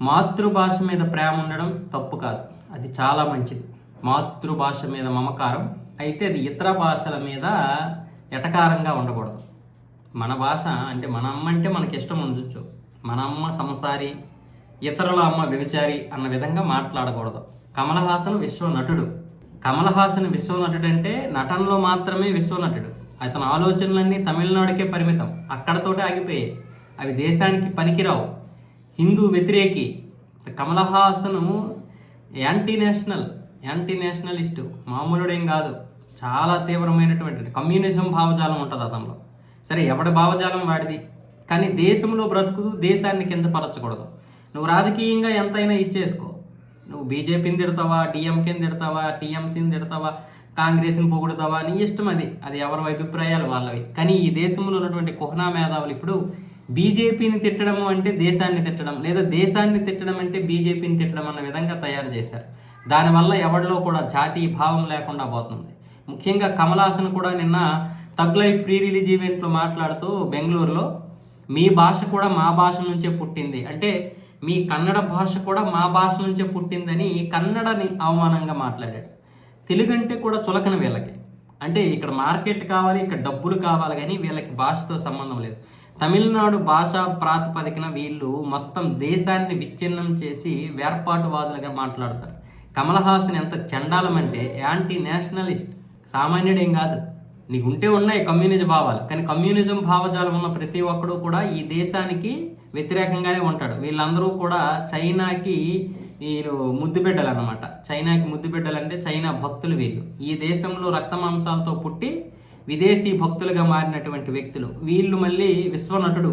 మాతృభాష మీద ప్రేమ ఉండడం తప్పు కాదు. అది చాలా మంచిది. మాతృభాష మీద మమకారం. అయితే అది ఇతర భాషల మీద ఎటకారంగా ఉండకూడదు. మన భాష అంటే మన అమ్మ అంటే మనకి ఇష్టం ఉండొచ్చు. మన అమ్మ సంసారి ఇతరుల అమ్మ వ్యభిచారి అన్న విధంగా మాట్లాడకూడదు. కమల్ హాసన్ విశ్వ నటుడు. కమల్ హాసన్ విశ్వ నటుడు అంటే నటనలో మాత్రమే విశ్వ నటుడు. అతని ఆలోచనలన్నీ తమిళనాడుకే పరిమితం. అక్కడతోటే ఆగిపోయాయి. అవి దేశానికి పనికిరావు. హిందూ వ్యతిరేకి. Kamal Haasan anti national anti nationalist మామూలుడేం కాదు. చాలా తీవ్రమైనటువంటి కమ్యూనిజం భావజాలం ఉంటుంది అతనిలో సరే ఎవడి భావజాలం వాడిది? కానీ దేశంలో బ్రతుకు దేశాన్ని కించపరచకూడదు. నువ్వు రాజకీయంగా ఎంతైనా ఇచ్చేసుకో. నువ్వు బీజేపీని తిడతావా డిఎంకేని తిడతావా టీఎంసీని తిడతావా కాంగ్రెస్ని పొగుడుతావా? నీ ఇష్టం అది. అది ఎవరి అభిప్రాయాలు వాళ్ళవి. కానీ ఈ దేశంలో ఉన్నటువంటి కుహనా మేధావులు ఇప్పుడు బీజేపీని తిట్టడము అంటే దేశాన్ని తిట్టడం లేదా దేశాన్ని తిట్టడం అంటే బీజేపీని తిట్టడం అన్న విధంగా తయారు చేశారు. దానివల్ల ఎవరిలో కూడా జాతీయ భావం లేకుండా పోతుంది. ముఖ్యంగా కమలాసన్ కూడా నిన్న తగ్లై ఫ్రీ రిలీజ్ ఈవెంట్లో మాట్లాడుతూ బెంగళూరులో మీ భాష కూడా మా భాష నుంచే పుట్టింది. అంటే మీ కన్నడ భాష కూడా మా భాష నుంచే పుట్టిందని కన్నడని అవమానంగా మాట్లాడాడు. తెలుగు అంటే కూడా చులకన వీళ్ళకి. అంటే ఇక్కడ మార్కెట్ కావాలి ఇక్కడ డబ్బులు కావాలి కానీ వీళ్ళకి భాషతో సంబంధం లేదు. తమిళనాడు భాషా ప్రాతిపదికన వీళ్ళు మొత్తం దేశాన్ని విచ్ఛిన్నం చేసి వేర్పాటువాదులుగా మాట్లాడతారు. కమల్ హాసన్ ఎంత చండాలమంటే యాంటీ నేషనలిస్ట్. సామాన్యుడేం కాదు. నీకు ఉంటే ఉన్నాయి కమ్యూనిజం భావాలు. కానీ కమ్యూనిజం భావజాలం ఉన్న ప్రతి ఒక్కడు కూడా ఈ దేశానికి వ్యతిరేకంగానే ఉంటాడు. వీళ్ళందరూ కూడా చైనాకి వీరు ముద్దు బిడ్డలు అనమాట చైనాకి ముద్దు బిడ్డలు అంటే చైనా భక్తులు వీళ్ళు. ఈ దేశంలో రక్త మాంసాలతో పుట్టి విదేశీ భక్తులుగా మారినటువంటి వ్యక్తులు. వీళ్ళు మళ్ళీ విశ్వనటుడు.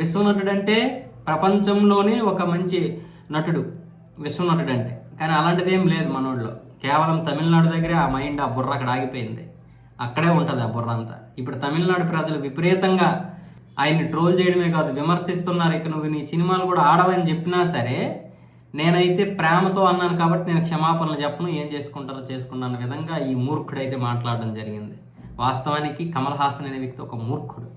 విశ్వనటుడు అంటే ప్రపంచంలోనే ఒక మంచి నటుడు. విశ్వనటుడు అంటే కానీ అలాంటిది ఏం లేదు మనోళ్ళు కేవలం తమిళనాడు దగ్గరే ఆ మైండ్ ఆ బుర్ర అక్కడ ఆగిపోయింది. అక్కడే ఉంటుంది ఆ బుర్ర అంతా. ఇప్పుడు తమిళనాడు ప్రజలు విపరీతంగా ఆయన్ని ట్రోల్ చేయడమే కాదు విమర్శిస్తున్నారు. ఇక నువ్వు నీ సినిమాలు కూడా ఆడవని చెప్పినా సరే నేనైతే ప్రేమతో అన్నాను కాబట్టి నేను క్షమాపణలు చెప్పను. ఏం చేసుకుంటారో చేసుకున్నాను విధంగా ఈ మూర్ఖుడైతే మాట్లాడడం జరిగింది. వాస్తవానికి కమల్ హాసన్ అనే వ్యక్తి ఒక మూర్ఖుడు.